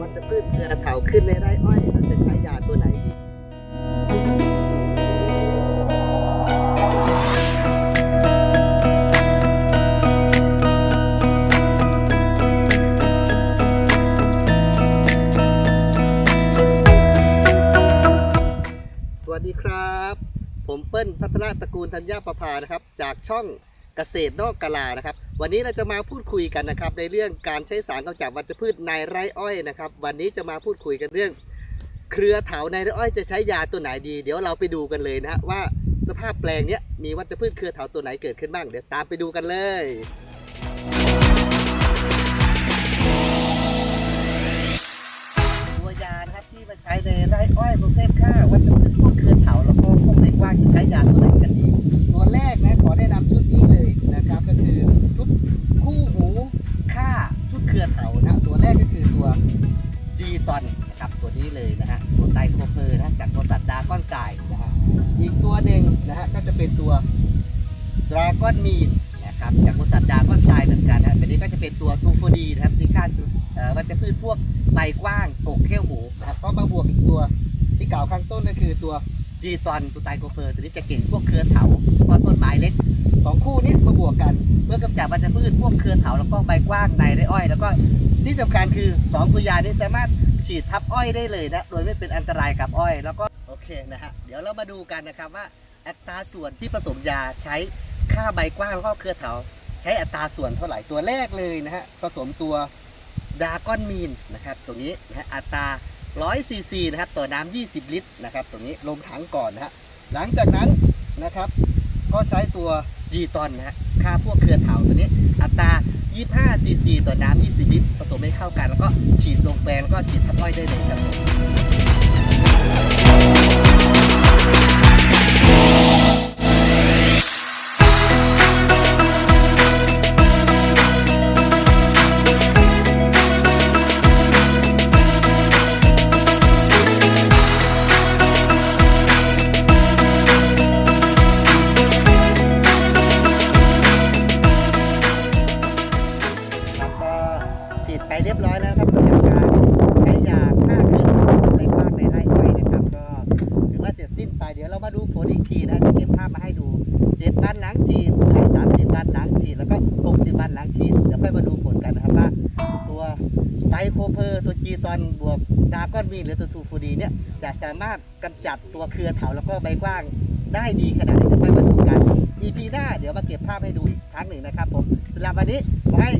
วัชพืชเครือเถาขึ้นในไร่อ้อยเราจะใช้ยาตัวไหนดีสวัสดีครับ ผมเปิ้ลพัฒนาตระกูลธัญญาประภานะครับ จากช่องเกษตรนอกกาลานะครับ วันนี้เราจะมาพูดคุยกันนะครับในเรื่องการใช้สารกำจัดวัชพืชในไร่อ้อยนะครับวันนี้จะมาพูดคุยกันเรื่อง เครือเถาในไร่อ้อยจะใช้ยาตัวไหนดี เดี๋ยวเราไปดูกันเลยนะฮะว่าสภาพแปลงเนี้ยมีวัชพืชเครือเถาตัวไหนเกิดขึ้นบ้างเดี๋ยวตามไปดูกันเลยตัวยานะครับที่มาใช้ในไร่อ้อยประเภทข้าววัชพืชพวกเครือเถาแล้วก็พวกเล็กว่างจะใช้ยาตัวไหนกันดีตัวแรกนะขอแนะนำชุด G ตอนนะครับตัวนี้เลยนะฮะตัวไตโคเพอร์นะจากบริษัทดาก้อนสายนะฮะอีกตัวหนึ่งนะฮะก็จะเป็นตัวดราก้อนมีนนะครับจากบริษัทดาก้อนสายเหมือนกันนะตัวนี้ก็จะเป็นตัวทูโฟดีนะครับที่ฆ่าเอ่อวัชพืชพวกใบกว้างโกกเข้วหมูนะครับก็มาบวกอีกตัวที่กล่าวข้างต้นก็คือตัวจีตอนตัวไตโกเฟอร์ตัวนี้จะเก่งพวกเครือเถาก็ต้นไม้เล็กสองคู่นี้มาบวกกันเพื่อกำจัดวัชพืชพวกเครือเถาแล้วก็ใบกว้างในไร่อ้อย แล้วก็ ที่สำคัญคือสองตัวยานี้สามารถฉีดทับอ้อยได้เลยนะโดยไม่เป็นอันตรายกับอ้อย แล้วก็โอเคนะฮะเดี๋ยวเรามาดูกันนะครับว่าอัตราส่วนที่ผสมยาใช้ฆ่าใบกว้างแล้วก็เครือเถาใช้อัตราส่วนเท่าไหร่ตัวแรกเลยนะฮะผสมตัวดาก้อนมีนนะครับตรงนี้นะฮะอัตรา100ซีซีนะครับต่อน้ำ20 ลิตรนะครับตรงนี้ลงถังก่อนนะฮะหลังจากนั้นนะครับก็ใช้ตัว G ตอนนะฮะค่าพวกเครือเถาตัวนี้อัตรา 25 ซีซีต่อน้ำ20 ลิตร ผสมให้เข้ากัน แล้วก็ฉีดลงแปลงแล้วก็ฉีดทับอ้อยได้เลยครับผม ฉีดไปเรียบร้อยแล้วครับสำหรับการใช้ยาฆ่าเครือในภาคในไร่อ้อยนะครับ ก็ถือว่าเสร็จสิ้นไปเดี๋ยวเรามาดูผลอีกทีนะจะเก็บภาพมาให้ดู7วันหลังฉีดให้30วันหลังฉีดแล้วก็60วันหลังฉีดเดี๋ยวค่อยมาดูผลกันนะครับว่าตัวไตโคเพอร์ตัวจีตอนบวกดาก้อนมีหรือตัวทูฟูดีเนี่ยจะสามารถกำจัดตัวเครือเถาแล้วก็ใบกว้างได้ดีขนาดไหนเดี๋ยวค่อยมาดูกัน EP หน้าเดี๋ยวมาเก็บภาพให้ดูอีกครั้งหนึ่งนะครับผมสำหรับวันนี้ขอให้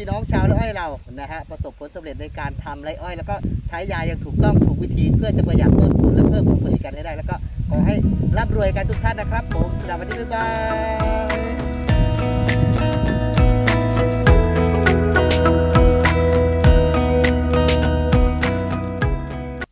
พี่น้องชาวไร่อ้อยเรานะฮะประสบผลสำเร็จในการทำไร่อ้อย แล้วก็ใช้ยาอย่างถูกต้องถูกวิธีเพื่อจะประหยัดต้นทุนและเพิ่มผลผลิตกันให้ได้ แล้วก็ขอให้ร่ำรวยกันทุกท่านนะครับ ผมสำหรับวันนี้บ๊ายบาย